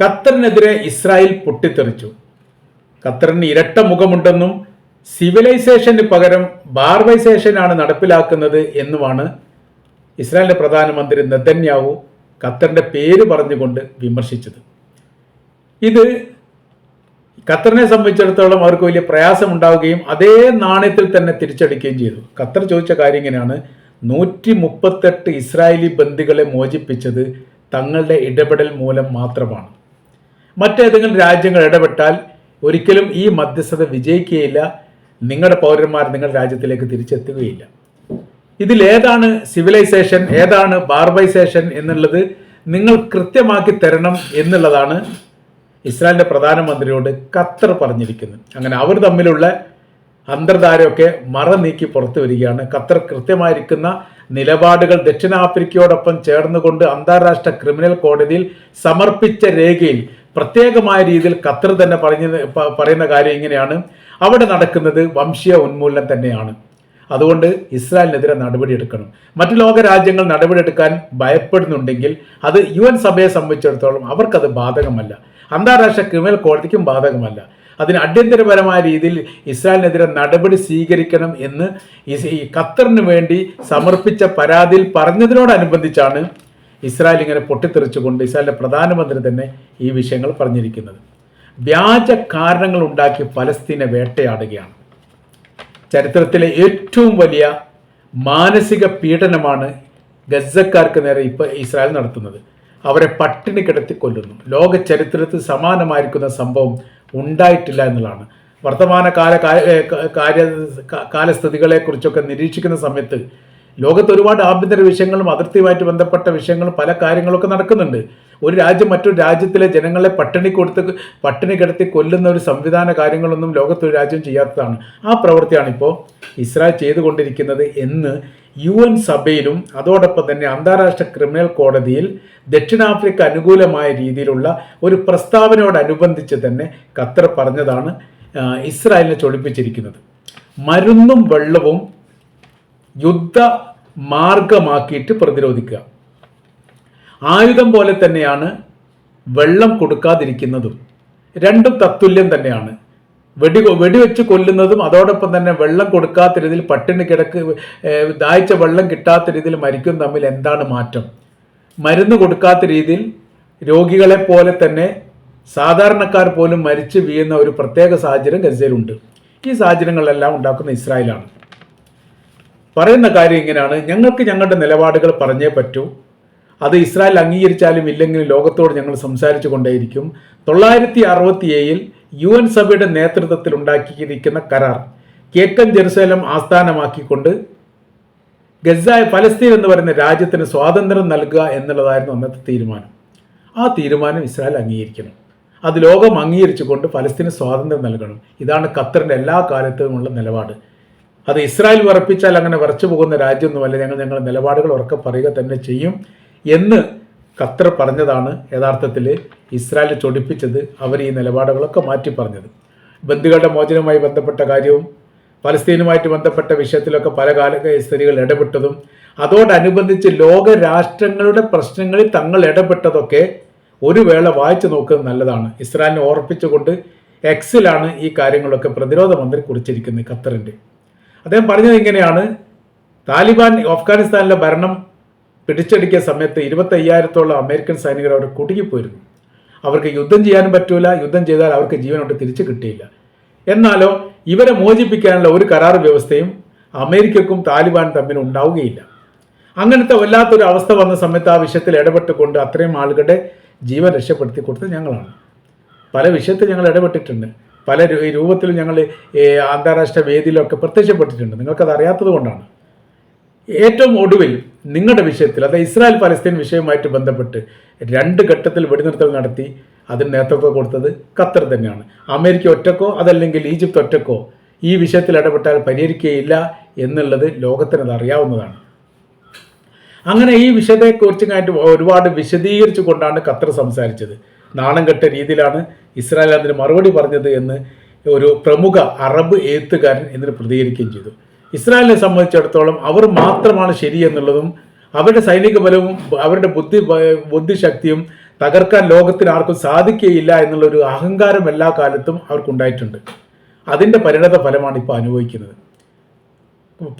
ഖത്തറിനെതിരെ Israel പൊട്ടിത്തെറിച്ചു. ഖത്തറിന് ഇരട്ട മുഖമുണ്ടെന്നും സിവിലൈസേഷന് പകരം ബാർബൈസേഷനാണ് നടപ്പിലാക്കുന്നത് എന്നുമാണ് ഇസ്രായേലിന്റെ പ്രധാനമന്ത്രി നെതന്യാവു ഖത്തറിന്റെ പേര് പറഞ്ഞുകൊണ്ട് വിമർശിച്ചത്. ഇത് ഖത്തറിനെ സംബന്ധിച്ചിടത്തോളം അവർക്ക് വലിയ പ്രയാസമുണ്ടാവുകയും അതേ നാണയത്തിൽ തന്നെ തിരിച്ചടിക്കുകയും ചെയ്തു. ഖത്തർ ചോദിച്ച കാര്യം ഇങ്ങനെയാണ്. നൂറ്റി മുപ്പത്തെട്ട് ഇസ്രായേലി ബന്ദികളെ മോചിപ്പിച്ചത് തങ്ങളുടെ ഇടപെടൽ മൂലം മാത്രമാണ്. മറ്റേതെങ്കിലും രാജ്യങ്ങൾ ഇടപെട്ടാൽ ഒരിക്കലും ഈ മധ്യസ്ഥത വിജയിക്കുകയില്ല. നിങ്ങളുടെ പൗരന്മാർ നിങ്ങളുടെ രാജ്യത്തിലേക്ക് തിരിച്ചെത്തുകയില്ല. ഇതിലേതാണ് സിവിലൈസേഷൻ ഏതാണ് ബാർബൈസേഷൻ എന്നുള്ളത് നിങ്ങൾ കൃത്യമാക്കി തരണം എന്നുള്ളതാണ് ഇസ്രായേലിന്റെ പ്രധാനമന്ത്രിയോട് ഖത്തർ പറഞ്ഞിരിക്കുന്നത്. അങ്ങനെ അവർ തമ്മിലുള്ള അന്തർധാരമൊക്കെ മറ നീക്കി പുറത്തു വരികയാണ്. ഖത്തർ കൃത്യമായിരിക്കുന്ന നിലപാടുകൾ ദക്ഷിണാഫ്രിക്കയോടൊപ്പം ചേർന്നുകൊണ്ട് അന്താരാഷ്ട്ര ക്രിമിനൽ കോടതിയിൽ സമർപ്പിച്ച രേഖയിൽ പ്രത്യേകമായ രീതിയിൽ ഖത്തർ തന്നെ പറഞ്ഞ പറയുന്ന കാര്യം ഇങ്ങനെയാണ്. അവിടെ നടക്കുന്നത് വംശീയ ഉന്മൂലനം തന്നെയാണ്. അതുകൊണ്ട് ഇസ്രായേലിനെതിരെ നടപടിയെടുക്കണം മറ്റു ലോക രാജ്യങ്ങൾ നടപടിയെടുക്കാൻ ഭയപ്പെടുന്നുണ്ടെങ്കിൽ അത് യു എൻ സഭയെ സംബന്ധിച്ചിടത്തോളം അവർക്കത് ബാധകമല്ല. അന്താരാഷ്ട്ര ക്രിമിനൽ കോടതിക്കും ബാധകമല്ല. അതിന് അടിയന്തരപരമായ രീതിയിൽ ഇസ്രായേലിനെതിരെ നടപടി സ്വീകരിക്കണം എന്ന് ഈ ഖത്തറിന് വേണ്ടി സമർപ്പിച്ച പരാതിയിൽ പറഞ്ഞതിനോടനുബന്ധിച്ചാണ് ഇസ്രായേൽ ഇങ്ങനെ പൊട്ടിത്തെറിച്ചുകൊണ്ട് ഇസ്രായേലിന്റെ പ്രധാനമന്ത്രി തന്നെ ഈ വിഷയങ്ങൾ പറഞ്ഞിരിക്കുന്നത് വ്യാജ കാരണങ്ങൾ ഉണ്ടാക്കി ഫലസ്തീനെ വേട്ടയാടുകയാണ് ചരിത്രത്തിലെ ഏറ്റവും വലിയ മാനസിക പീഡനമാണ് ഗസക്കാർക്ക് നേരെ ഇപ്പോൾ ഇസ്രായേൽ നടത്തുന്നത് അവരെ പട്ടിണി കിടത്തി കൊല്ലുന്നു ലോക ചരിത്രത്തിൽ സമാനമായിരിക്കുന്ന സംഭവം ഉണ്ടായിട്ടില്ല എന്നുള്ളതാണ് വർത്തമാന കാല കാര്യ കാലസ്ഥിതികളെക്കുറിച്ചൊക്കെ നിരീക്ഷിക്കുന്ന സമയത്ത് ലോകത്ത് ഒരുപാട് ആഭ്യന്തര വിഷയങ്ങളും അതിർത്തിയുമായിട്ട് ബന്ധപ്പെട്ട വിഷയങ്ങളും പല കാര്യങ്ങളൊക്കെ നടക്കുന്നുണ്ട്. ഒരു രാജ്യം മറ്റൊരു രാജ്യത്തിലെ ജനങ്ങളെ പട്ടിണി കൊടുത്ത് പട്ടിണി കിടത്തി കൊല്ലുന്ന ഒരു സംവിധാന കാര്യങ്ങളൊന്നും ലോകത്തൊരു രാജ്യം ചെയ്യാത്തതാണ്. ആ പ്രവൃത്തിയാണ് ഇപ്പോൾ ഇസ്രായേൽ ചെയ്തുകൊണ്ടിരിക്കുന്നത് എന്ന് യു എൻ സഭയിലും അതോടൊപ്പം തന്നെ അന്താരാഷ്ട്ര ക്രിമിനൽ കോടതിയിൽ ദക്ഷിണാഫ്രിക്ക അനുകൂലമായ രീതിയിലുള്ള ഒരു പ്രസ്താവനയോടനുബന്ധിച്ച് തന്നെ ഖത്തർ പറഞ്ഞതാണ് ഇസ്രായേലിനെ ചൊടിപ്പിച്ചിരിക്കുന്നത്. മരുന്നും വെള്ളവും യുദ്ധ മാർഗമാക്കിയിട്ട് പ്രതിരോധിക്കുക. ആയുധം പോലെ തന്നെയാണ് വെള്ളം കൊടുക്കാതിരിക്കുന്നതും. രണ്ടും തത്തുല്യം തന്നെയാണ്. വെടി വെടിവെച്ച് കൊല്ലുന്നതും അതോടൊപ്പം തന്നെ വെള്ളം കൊടുക്കാത്ത രീതിയിൽ പട്ടിണി കിടക്ക് ദാഹിച്ച വെള്ളം കിട്ടാത്ത രീതിയിൽ മരിക്കും തമ്മിൽ എന്താണ് മാറ്റം? മരുന്ന് കൊടുക്കാത്ത രീതിയിൽ രോഗികളെ പോലെ തന്നെ സാധാരണക്കാർ പോലും മരിച്ചു വീഴുന്ന ഒരു പ്രത്യേക സാഹചര്യം ഗസയിലുണ്ട്. ഈ സാഹചര്യങ്ങളെല്ലാം ഉണ്ടാക്കുന്ന ഇസ്രായേലാണ്. പറയുന്ന കാര്യം ഇങ്ങനെയാണ്. ഞങ്ങൾക്ക് ഞങ്ങളുടെ നിലപാടുകൾ പറഞ്ഞേ പറ്റൂ. അത് ഇസ്രായേൽ അംഗീകരിച്ചാലും ഇല്ലെങ്കിലും ലോകത്തോട് ഞങ്ങൾ സംസാരിച്ചു കൊണ്ടേയിരിക്കും തൊള്ളായിരത്തി അറുപത്തി ഏഴിൽ യു എൻ സഭയുടെ നേതൃത്വത്തിൽ ഉണ്ടാക്കിയിരിക്കുന്ന കരാർ കേക്കൻ ജെറുസലം ആസ്ഥാനമാക്കിക്കൊണ്ട് ഗസ ഫലസ്തീൻ എന്ന് പറയുന്ന രാജ്യത്തിന് സ്വാതന്ത്ര്യം നൽകുക എന്നുള്ളതായിരുന്നു അന്നത്തെ തീരുമാനം. ആ തീരുമാനം ഇസ്രായേൽ അംഗീകരിക്കണം. അത് ലോകം അംഗീകരിച്ചുകൊണ്ട് ഫലസ്തീന് സ്വാതന്ത്ര്യം നൽകണം. ഇതാണ് ഖത്തറിന്റെ എല്ലാ കാലത്തുമുള്ള നിലപാട്. അത് ഇസ്രായേൽ ഉറപ്പിച്ചാൽ അങ്ങനെ വരച്ചു പോകുന്ന രാജ്യമൊന്നുമല്ല. ഞങ്ങൾ ഞങ്ങളുടെ നിലപാടുകൾ ഉറക്കെ പറയുക തന്നെ ചെയ്യും എന്ന് ഖത്തർ പറഞ്ഞതാണ് യഥാർത്ഥത്തിൽ ഇസ്രായേൽ ചൊടിപ്പിച്ചത് അവർ ഈ നിലപാടുകളൊക്കെ മാറ്റി പറഞ്ഞത്. ബന്ധുക്കളുടെ മോചനവുമായി ബന്ധപ്പെട്ട കാര്യവും പലസ്തീനുമായിട്ട് ബന്ധപ്പെട്ട വിഷയത്തിലൊക്കെ പല കാല സ്ഥിതികൾ ഇടപെട്ടതും അതോടനുബന്ധിച്ച് ലോക രാഷ്ട്രങ്ങളുടെ പ്രശ്നങ്ങളിൽ തങ്ങൾ ഇടപെട്ടതൊക്കെ ഒരു വേള വായിച്ചു നോക്കുന്നത് നല്ലതാണ്. ഇസ്രായേലിനെ ഓർപ്പിച്ചുകൊണ്ട് എക്സിലാണ് ഈ കാര്യങ്ങളൊക്കെ പ്രതിരോധ മന്ത്രി കുറിച്ചിരിക്കുന്നത് ഖത്തറിന്റെ. അദ്ദേഹം പറഞ്ഞത് ഇങ്ങനെയാണ്. താലിബാൻ അഫ്ഗാനിസ്ഥാനിലെ ഭരണം പിടിച്ചെടുക്കിയ സമയത്ത് ഇരുപത്തി അയ്യായിരത്തോളം അമേരിക്കൻ സൈനികർ അവിടെ കുടുങ്ങിപ്പോയിരുന്നു അവർക്ക് യുദ്ധം ചെയ്യാനും പറ്റൂല യുദ്ധം ചെയ്താൽ അവർക്ക് ജീവനോട്ട് തിരിച്ചു കിട്ടിയില്ല. എന്നാലോ ഇവരെ മോചിപ്പിക്കാനുള്ള ഒരു കരാർ വ്യവസ്ഥയും അമേരിക്കക്കും താലിബാൻ തമ്മിൽ ഉണ്ടാവുകയില്ല. അങ്ങനത്തെ വല്ലാത്തൊരു അവസ്ഥ വന്ന സമയത്ത് ആ വിഷയത്തിൽ ഇടപെട്ടുകൊണ്ട് അത്രയും ആളുകളുടെ ജീവൻ രക്ഷപ്പെടുത്തി കൊടുത്തത് ഞങ്ങളാണ്. പല വിഷയത്തിൽ ഞങ്ങൾ ഇടപെട്ടിട്ടുണ്ട്. പല രൂ- രൂപത്തിലും ഞങ്ങൾ അന്താരാഷ്ട്ര വേദിയിലൊക്കെ പ്രത്യക്ഷപ്പെട്ടിട്ടുണ്ട്. നിങ്ങൾക്കത് അറിയാത്തത് കൊണ്ടാണ്. ഏറ്റവും ഒടുവിൽ നിങ്ങളുടെ വിഷയത്തിൽ അതായത് ഇസ്രായേൽ പലസ്തീൻ വിഷയവുമായിട്ട് ബന്ധപ്പെട്ട് രണ്ട് ഘട്ടത്തിൽ വെടിനിർത്തൽ നടത്തി അതിന് നേതൃത്വം കൊടുത്തത് ഖത്തർ തന്നെയാണ്. അമേരിക്ക ഒറ്റക്കോ അതല്ലെങ്കിൽ ഈജിപ്ത് ഒറ്റക്കോ ഈ വിഷയത്തിൽ ഇടപെട്ടാൽ പരിഹരിക്കുകയില്ല എന്നുള്ളത് ലോകത്തിനത് അറിയാവുന്നതാണ്. അങ്ങനെ ഈ വിഷയത്തെക്കുറിച്ച് കഴിഞ്ഞിട്ട് ഒരുപാട് വിശദീകരിച്ചു കൊണ്ടാണ് ഖത്തർ സംസാരിച്ചത്. നാണം കെട്ട രീതിയിലാണ് ഇസ്രായേൽ അതിന് മറുപടി പറഞ്ഞത് എന്ന് ഒരു പ്രമുഖ അറബ് എഴുത്തുകാരൻ ഇതിന് പ്രതികരിക്കുകയും ചെയ്തു. ഇസ്രായേലിനെ സംബന്ധിച്ചിടത്തോളം അവർ മാത്രമാണ് ശരി എന്നുള്ളതും അവരുടെ സൈനിക ബലവും അവരുടെ ബുദ്ധി ബുദ്ധിശക്തിയും തകർക്കാൻ ലോകത്തിന് ആർക്കും സാധിക്കുകയില്ല എന്നുള്ളൊരു അഹങ്കാരം എല്ലാ കാലത്തും അവർക്കുണ്ടായിട്ടുണ്ട്. അതിന്റെ പരിണത ഫലമാണ് ഇപ്പോൾ അനുഭവിക്കുന്നത്.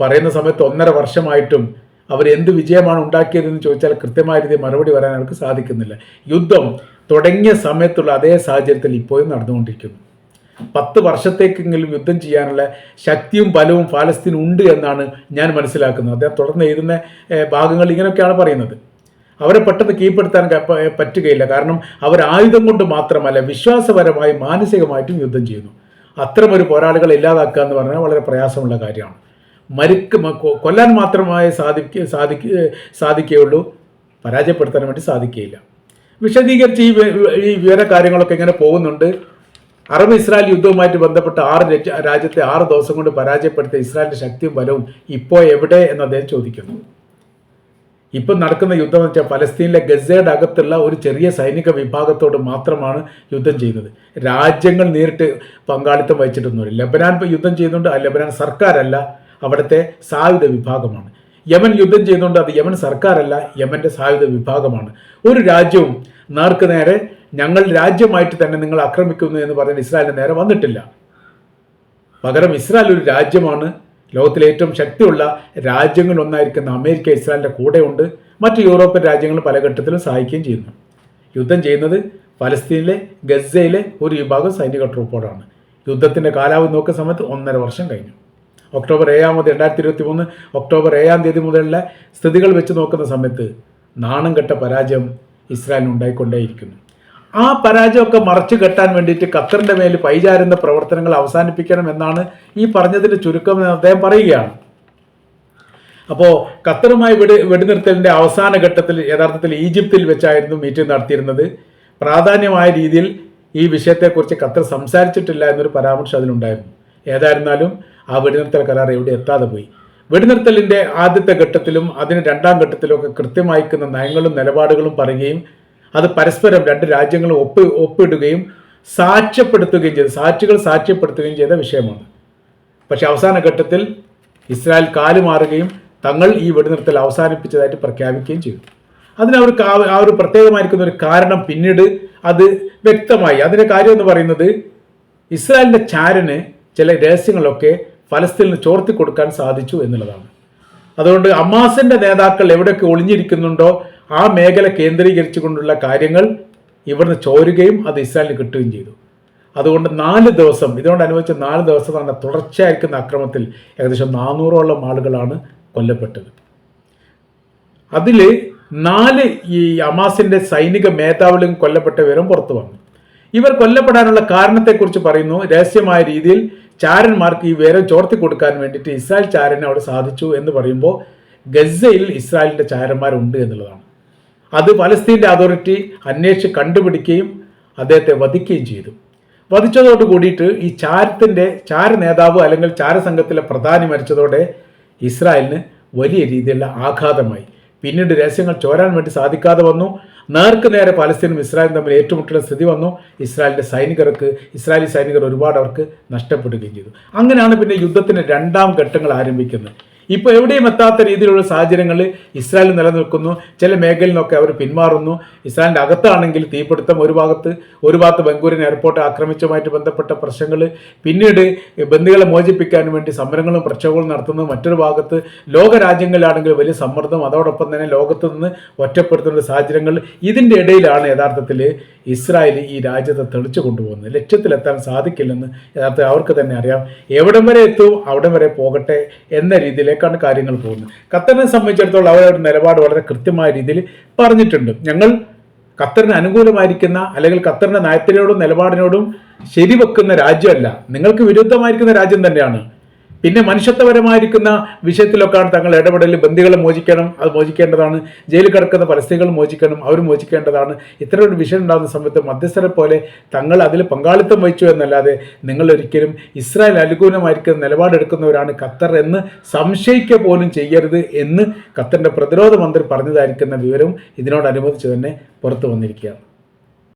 പറയുന്ന സമയത്ത് ഒന്നര വർഷമായിട്ടും അവർ എന്ത് വിജയമാണ് ഉണ്ടാക്കിയതെന്ന് ചോദിച്ചാൽ കൃത്യമായ രീതിയിൽ മറുപടി പറയാൻ അവർക്ക് സാധിക്കുന്നില്ല. യുദ്ധം തുടങ്ങിയ സമയത്തുള്ള അതേ സാഹചര്യത്തിൽ ഇപ്പോഴും നടന്നുകൊണ്ടിരിക്കുന്നു. പത്ത് വർഷത്തേക്കെങ്കിലും യുദ്ധം ചെയ്യാനുള്ള ശക്തിയും ബലവും ഫലസ്തീൻ ഉണ്ട് എന്നാണ് ഞാൻ മനസ്സിലാക്കുന്നത്. അദ്ദേഹം തുടർന്ന് എഴുതുന്ന ഭാഗങ്ങൾ ഇങ്ങനെയൊക്കെയാണ് പറയുന്നത്. അവരെ പെട്ടെന്ന് കീഴ്പ്പെടുത്താൻ പറ്റുകയില്ല. കാരണം അവർ ആയുധം കൊണ്ട് മാത്രമല്ല വിശ്വാസപരമായും മാനസികമായിട്ടും യുദ്ധം ചെയ്യുന്നു. അത്തരമൊരു പോരാളികളെ ഇല്ലാതാക്കുക എന്ന് പറഞ്ഞാൽ വളരെ പ്രയാസമുള്ള കാര്യമാണ്. മരുക്ക് കൊല്ലാൻ മാത്രമായി സാധിക്ക സാധിക്ക സാധിക്കുകയുള്ളൂ. പരാജയപ്പെടുത്താൻ വേണ്ടി സാധിക്കുകയില്ല. വിശദീകരിച്ച് ഈ ഈ വിവര കാര്യങ്ങളൊക്കെ ഇങ്ങനെ പോകുന്നുണ്ട്. അറബ് ഇസ്രായേൽ യുദ്ധവുമായിട്ട് ബന്ധപ്പെട്ട ആറ് രാജ്യത്തെ ആറ് ദിവസം കൊണ്ട് പരാജയപ്പെടുത്തിയ ഇസ്രായേലിന്റെ ശക്തിയും ബലവും ഇപ്പോൾ എവിടെ എന്ന് അദ്ദേഹം ചോദിക്കുന്നു. ഇപ്പം നടക്കുന്ന യുദ്ധം എന്ന് വെച്ചാൽ പലസ്തീനിലെ ഗസയുടെ അകത്തുള്ള ഒരു ചെറിയ സൈനിക വിഭാഗത്തോട് മാത്രമാണ് യുദ്ധം ചെയ്യുന്നത്. രാജ്യങ്ങൾ നേരിട്ട് പങ്കാളിത്തം വഹിച്ചിട്ടൊന്നുമില്ല. ലബനാൻ യുദ്ധം ചെയ്യുന്നുണ്ട്. ആ ലബനാൻ സർക്കാരല്ല. അവിടുത്തെ സായുധ വിഭാഗമാണ്. യമൻ യുദ്ധം ചെയ്യുന്നുണ്ട് അത് യമൻ സർക്കാരല്ല യമന്റെ സായുധ വിഭാഗമാണ്. ഒരു രാജ്യവും നേർക്ക് നേരെ ഞങ്ങൾ രാജ്യമായിട്ട് തന്നെ നിങ്ങൾ ആക്രമിക്കുന്നു എന്ന് പറഞ്ഞ് ഇസ്രായേലിന് നേരെ വന്നിട്ടില്ല. പകരം ഇസ്രായേൽ ഒരു രാജ്യമാണ്. ലോകത്തിലെ ഏറ്റവും ശക്തിയുള്ള രാജ്യങ്ങളൊന്നായിരിക്കുന്ന അമേരിക്ക ഇസ്രായേലിന്റെ കൂടെയുണ്ട്. മറ്റ് യൂറോപ്യൻ രാജ്യങ്ങൾ പല ഘട്ടത്തിലും സഹായിക്കുകയും ചെയ്യുന്നു. യുദ്ധം ചെയ്യുന്നത് ഫലസ്തീനിലെ ഗസയിലെ ഒരു വിഭാഗം സൈനിക ട്രൂപ്പോടാണ്. യുദ്ധത്തിന്റെ കാലാവധി നോക്കുന്ന സമയത്ത് ഒന്നര വർഷം കഴിഞ്ഞു. ഒക്ടോബർ ഏഴാം തീയതി രണ്ടായിരത്തി ഇരുപത്തി മൂന്ന് ഒക്ടോബർ ഏഴാം തീയതി മുതലുള്ള സ്ഥിതികൾ വെച്ച് നോക്കുന്ന സമയത്ത് നാണം കെട്ട പരാജയം ഇസ്രായേലിന് ഉണ്ടായിക്കൊണ്ടേയിരിക്കുന്നു ആ പരാജയമൊക്കെ മറച്ചു കെട്ടാൻ വേണ്ടിയിട്ട് ഖത്തറിന്റെ മേൽ പൈചാരുന്ന പ്രവർത്തനങ്ങൾ അവസാനിപ്പിക്കണം എന്നാണ് ഈ പറഞ്ഞതിന്റെ ചുരുക്കം എന്ന് അദ്ദേഹം പറയുകയാണ്. അപ്പോൾ ഖത്തറുമായി വെടി വെടിനിർത്തലിന്റെ അവസാന ഘട്ടത്തിൽ യഥാർത്ഥത്തിൽ ഈജിപ്തിൽ വെച്ചായിരുന്നു മീറ്റിംഗ് നടത്തിയിരുന്നത്. പ്രാധാന്യമായ രീതിയിൽ ഈ വിഷയത്തെക്കുറിച്ച് ഖത്തർ സംസാരിച്ചിട്ടില്ല എന്നൊരു പരാമർശം അതിലുണ്ടായിരുന്നു. ഏതായിരുന്നാലും ആ വെടിനിർത്തൽ കരാർ എവിടെ എത്താതെ പോയി. വെടിനിർത്തലിന്റെ ആദ്യത്തെ ഘട്ടത്തിലും അതിന് രണ്ടാം ഘട്ടത്തിലും ഒക്കെ കൃത്യമായിക്കുന്ന നയങ്ങളും നിലപാടുകളും പറയുകയും അത് പരസ്പരം രണ്ട് രാജ്യങ്ങളും ഒപ്പ് ഒപ്പിടുകയും സാക്ഷ്യപ്പെടുത്തുകയും ചെയ്ത് സാക്ഷികൾ സാക്ഷ്യപ്പെടുത്തുകയും ചെയ്ത വിഷയമാണ്. പക്ഷെ അവസാന ഘട്ടത്തിൽ ഇസ്രായേൽ കാലുമാറുകയും തങ്ങൾ ഈ വെടിനിർത്തൽ അവസാനിപ്പിച്ചതായിട്ട് പ്രഖ്യാപിക്കുകയും ചെയ്തു. അതിന് അവർക്ക് ആ ആ ഒരു പ്രത്യേകമായിരിക്കുന്ന ഒരു കാരണം പിന്നീട് അത് വ്യക്തമായി. അതിന്റെ കാര്യം എന്ന് പറയുന്നത് ഇസ്രായേലിന്റെ ചാരന് ചില രഹസ്യങ്ങളൊക്കെ ഫലസ്തീനിൽ ചോർത്തി കൊടുക്കാൻ സാധിച്ചു എന്നുള്ളതാണ്. അതുകൊണ്ട് അമാസിന്റെ നേതാക്കൾ എവിടെയൊക്കെ ഒളിഞ്ഞിരിക്കുന്നുണ്ടോ ആ മേഖല കേന്ദ്രീകരിച്ചുകൊണ്ടുള്ള കാര്യങ്ങൾ ഇവിടുന്ന് ചോരുകയും അത് ഇസ്രായേലിന് കിട്ടുകയും ചെയ്തു. അതുകൊണ്ട് നാല് ദിവസം ഇതുകൊണ്ട് അനുഭവിച്ച നാല് ദിവസം നടന്ന തുടർച്ചയായിരിക്കുന്ന അക്രമത്തിൽ ഏകദേശം നാനൂറോളം ആളുകളാണ് കൊല്ലപ്പെട്ടത്. അതിൽ നാല് ഈ അമാസിന്റെ സൈനിക മേധാവികളും കൊല്ലപ്പെട്ടവരും പുറത്തു വന്നു. ഇവർ കൊല്ലപ്പെടാനുള്ള കാരണത്തെക്കുറിച്ച് പറയുന്നു. രഹസ്യമായ രീതിയിൽ ചാരന്മാർക്ക് ഈ വിവരം ചോർത്തി കൊടുക്കാൻ വേണ്ടിയിട്ട് ഇസ്രായേൽ ചാരനെ അവിടെ സാധിച്ചു എന്ന് പറയുമ്പോൾ ഗസയിൽ ഇസ്രായേലിന്റെ ചാരന്മാരുണ്ട് എന്നുള്ളതാണ്. അത് പലസ്തീന്റെ അതോറിറ്റി അന്വേഷിച്ച് കണ്ടുപിടിക്കുകയും അദ്ദേഹത്തെ വധിക്കുകയും ചെയ്തു. വധിച്ചതോട് കൂടിയിട്ട് ഈ ചാരത്തിന്റെ ചാര നേതാവ് അല്ലെങ്കിൽ ചാരസംഘത്തിലെ പ്രധാനി മരിച്ചതോടെ ഇസ്രായേലിന് വലിയ രീതിയിലുള്ള ആഘാതമായി. പിന്നീട് രഹസ്യങ്ങൾ ചോരാൻ വേണ്ടി സാധിക്കാതെ വന്നു. നേർക്ക് നേരെ പലസ്തീനും ഇസ്രായേലും തമ്മിൽ ഏറ്റുമുട്ടുന്ന സ്ഥിതി വന്നു. ഇസ്രായേലിന്റെ സൈനികർക്ക് ഇസ്രായേലി സൈനികർ ഒരുപാട് അവർക്ക് നഷ്ടപ്പെടുകയും ചെയ്തു. അങ്ങനെയാണ് പിന്നെ യുദ്ധത്തിന്റെ രണ്ടാം ഘട്ടങ്ങൾ ആരംഭിക്കുന്നത്. ഇപ്പോൾ എവിടെയും എത്താത്ത രീതിയിലുള്ള സാഹചര്യങ്ങളിൽ ഇസ്രായേൽ നിലനിൽക്കുന്നു. ചില മേഖലയിൽ നിന്നൊക്കെ അവർ പിന്മാറുന്നു. ഇസ്രായേലിന്റെ അകത്താണെങ്കിൽ തീപിടുത്തം ഒരു ഭാഗത്ത് ഒരു ഭാഗത്ത് ബംഗൂരിൻ എയർപോർട്ട് ആക്രമിച്ചുമായിട്ട് ബന്ധപ്പെട്ട പ്രശ്നങ്ങൾ പിന്നീട് ബന്ദികളെ മോചിപ്പിക്കാൻ വേണ്ടി സമരങ്ങളും പ്രക്ഷോഭങ്ങളും നടത്തുന്നു മറ്റൊരു ഭാഗത്ത് ലോക രാജ്യങ്ങളിലാണെങ്കിൽ വലിയ സമ്മർദ്ദം അതോടൊപ്പം തന്നെ ലോകത്ത് നിന്ന് ഒറ്റപ്പെടുത്തുന്ന സാഹചര്യങ്ങൾ ഇതിന്റെ ഇടയിലാണ് യഥാർത്ഥത്തിൽ ഇസ്രായേൽ ഈ രാജ്യത്തെ തെളിച്ചു കൊണ്ടുപോകുന്നത് ലക്ഷ്യത്തിലെത്താൻ സാധിക്കില്ലെന്ന് യഥാർത്ഥത്തിൽ അവർക്ക് തന്നെ അറിയാം. എവിടം വരെ എത്തും അവിടം വരെ പോകട്ടെ എന്ന രീതിയിലേക്കാണ് കാര്യങ്ങൾ പോകുന്നത്. ഖത്തറിനെ സംബന്ധിച്ചിടത്തോളം അവരുടെ നിലപാട് വളരെ കൃത്യമായ രീതിയിൽ പറഞ്ഞിട്ടുണ്ട്. ഞങ്ങൾ ഖത്തറിന് അനുകൂലമായിരിക്കുന്ന അല്ലെങ്കിൽ ഖത്തറിന്റെ നയത്തിനോടും നിലപാടിനോടും ശരിവെക്കുന്ന രാജ്യമല്ല. നിങ്ങൾക്ക് വിരുദ്ധമായിരിക്കുന്ന രാജ്യം തന്നെയാണ്. പിന്നെ മനുഷ്യത്വപരമായിരിക്കുന്ന വിഷയത്തിലൊക്കെയാണ് തങ്ങൾ ഇടപെടൽ ബന്ദികളെ മോചിക്കണം അത് മോചിക്കേണ്ടതാണ്. ജയിലിൽ കിടക്കുന്ന പരിസ്ഥിതികൾ മോചിക്കണം അവർ മോചിക്കേണ്ടതാണ്. ഇത്തരം ഒരു വിഷയം ഉണ്ടാകുന്ന സമയത്ത് മധ്യസ്ഥരെ പോലെ തങ്ങൾ അതിൽ പങ്കാളിത്തം വഹിച്ചു എന്നല്ലാതെ നിങ്ങൾ ഒരിക്കലും ഇസ്രായേൽ അനുകൂലമായിരിക്കുന്ന നിലപാടെടുക്കുന്നവരാണ് ഖത്തർ എന്ന് സംശയിക്കുക പോലും ചെയ്യരുത് എന്ന് ഖത്തറിന്റെ പ്രതിരോധ മന്ത്രി പറഞ്ഞതായിരിക്കുന്ന വിവരം ഇതിനോടനുബന്ധിച്ച് തന്നെ പുറത്തു വന്നിരിക്കുകയാണ്.